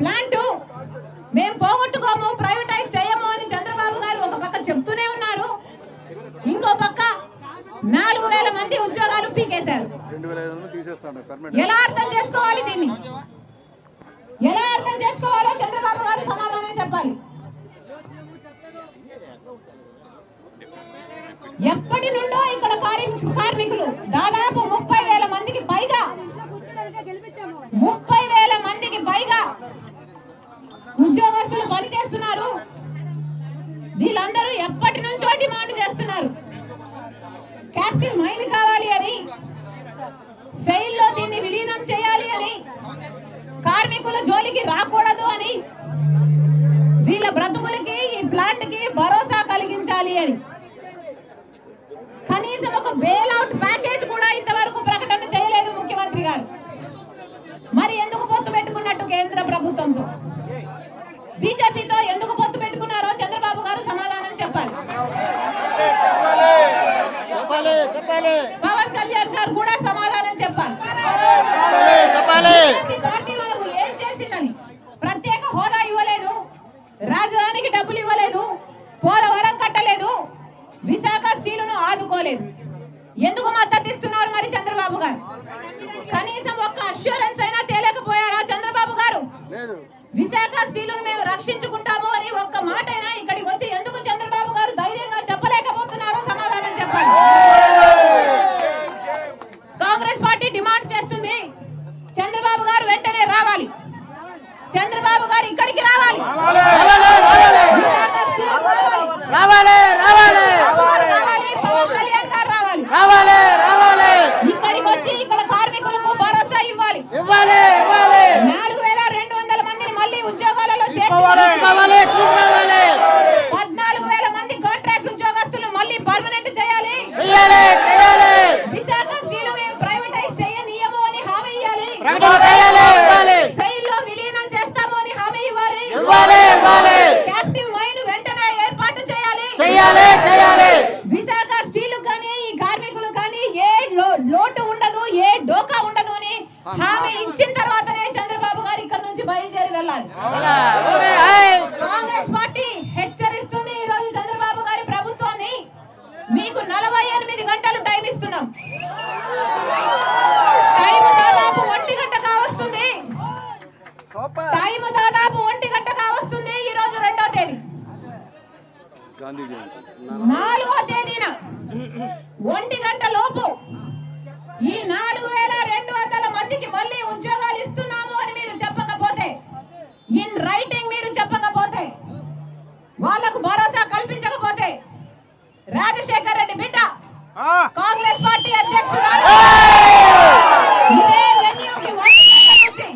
Plant. మేము పోగొట్టుకోము privatise చేయము అని చంద్రబాబు గారు ఒక పక్క చెప్తూనే ఉన్నారు. ఇంకో పక్క నాలుగు వేల మంది ఉద్యోగాలు పీకేశారు. ఎలా అర్థం చేసుకోవాలి దీన్ని? ఎలా అర్థం చేసుకోవాలో చంద్రబాబు గారు సమాధానం చెప్పాలి. ఎప్పటి నుండో ఇక్కడ కార్మి- కార్మికులు దాదాపు ముప్పై వేల మందికి పైగా ముప్పై ఉద్యోగస్తులు పనిచేస్తున్నారు. వీళ్ళందరూ ఎప్పటి నుంచో డిమాండ్ చేస్తున్నారు. క్యాప్టివ్ మైన్ కావాలి అని సెయిల్లో దీన్ని విలీనం చేయాలి అని కార్మికుల జోలికి రాకూడదు అని వీళ్ళ బ్రతుకులకి ఈ ప్లాంట్కి భరోసా కలిగించాలి అని. కనీసం ఒక బెయిల్ అవుట్ ఎందుకు మద్దతు ఇస్తున్నారు మరి చంద్రబాబు గారు? కనీసం ఒక్క అష్యూరెన్స్ అయినా తేలేకపోయారా చంద్రబాబు గారు? విశాఖ స్టీలును మేము రక్షించుకుంటాము అని ఒక్క మాట అయినా ఇక్కడికి వచ్చి ఎందుకు చంద్రబాబు గారు ధైర్యంగా చెప్పలేకపోతున్నారో సమాధానం చెప్పండి కాంగ్రెస్ పార్టీ డిమాండ్ చేస్తుంది చంద్రబాబు గారు వెంటనే రావాలి చంద్రబాబు గారు ఇక్కడికి రావాలి విశాఖ స్టీల్ రావాలి. రావాలి రావాలి రావాలి, పవన్ కళ్యాణ్ గారు రావాలి రావాలి రావాలి ఇక్కడికి వచ్చి ఇక్కడ కార్మికులకు భరోసా ఇవ్వాలి ఇవ్వాలి ఇవ్వాలి నాలుగు వేల రెండు వందల మందిని మళ్ళీ ఉద్యోగాలలో తీసుకోవాలి చేర్చుకోవాలి తీసుకోవాలి పద్నాలుగు వేల మంది కాంట్రాక్ట్ ఉద్యోగస్తులు మళ్ళీ పర్మనెంట్ చేయాలి చేయాలి చేయాలి విశాఖ స్టీలు మేము ప్రైవేటైజ్ చేయనీయము అని హామీ ఇవ్వాలి ప్రకటన చేయాలి ఇవ్వాలి శైలిలో విలీనం చేస్తాము అని హామీ ఇవ్వాలి ఇవ్వాలి ఇవ్వాలి క్యాప్టివ్ మైన్ వెంటనే ఏర్పాటు చేయాలి చేయాలి చేయాలి విశాఖ స్టీల్ కానీ ఈ కార్మికులు కానీ ఏ లో- లోటు ఉండదు ఏ డోకా ఉండదు అని హామీ. ఇచ్చిన తర్వాతనే చంద్రబాబు గారు ఇక్కడ నుంచి బయలుదేరి వెళ్ళాలి. కాంగ్రెస్ పార్టీ హెచ్చరిస్తుంది ఈ రోజు చంద్రబాబు గారి ప్రభుత్వాన్ని. మీకు నలభై ఎనిమిది గంటలు టైం ఇస్తున్నాం. టైం దాదాపు ఒంటి గంట కావస్తుంది. టైం దాదాపు ఒంటి గంట కావస్తుంది ఈ రోజు రెండో తేదీ. నాలుగో తేదీన ఒంటి గంట లోపు ఈ నాలుగు వేల మందికి మళ్ళీ ఉద్యోగాలు ఇస్తున్నాము అని మీరు చెప్పకపోతే ఇన్ రైటింగ్ మీరు చెప్పకపోతే వాళ్ళకు భరోసా కల్పించకపోతే రాజశేఖర్ రెడ్డి బిడ్డ కాంగ్రెస్ పార్టీ నుంచి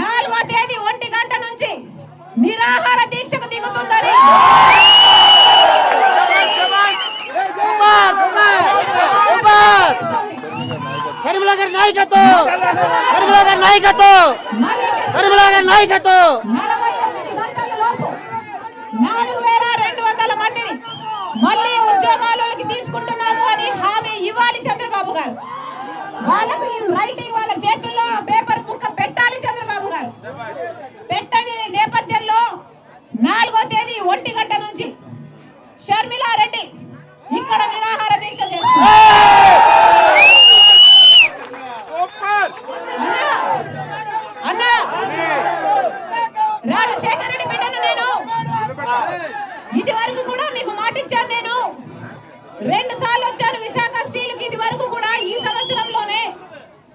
నాలుగో తేదీ ఒంటి గంట నుంచి నిరాహార దీక్షకు దిగుతుందని. కరిమల గారి నాయకత్వం! కరిమల గారి నాయకత్వం! కరిమల గారి నాయకత్వం! నలభై మళ్ళీ ఉద్యోగాలలోకి తీసుకుంటున్నాము అని హామీ ఇవ్వాలి చంద్రబాబు గారు. వాళ్ళకు ఈ రైటింగ్ వాళ్ళ చేతుల్లో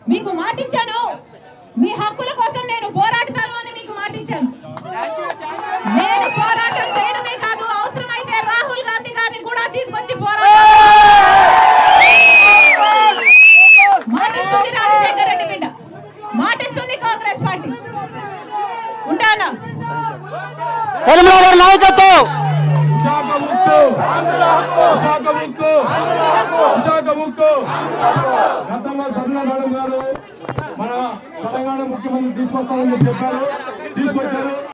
మీకు మాట ఇచ్చాను మీ హక్కుల కోసం నేను పోరాడతాను అని మీకు మాట ఇచ్చాను నేను పోరాటం చేయడమే కాదు అవసరమైతే రాహుల్ గాంధీ గారిని కూడా తీసుకొచ్చి పోరాటం మాటిస్తుంది రాజశేఖర రెడ్డి బిడ్డ. మాటిస్తుంది కాంగ్రెస్ పార్టీ. ఉంటానా? నాయకత్వం విశాఖ ముక్కు విశాఖ ముక్కు విశాఖ ముక్కు గతంలో సర్లా మేడం గారు మన తెలంగాణ ముఖ్యమంత్రి తీసుకొస్తామని చెప్పారు. తీసుకొచ్చారు.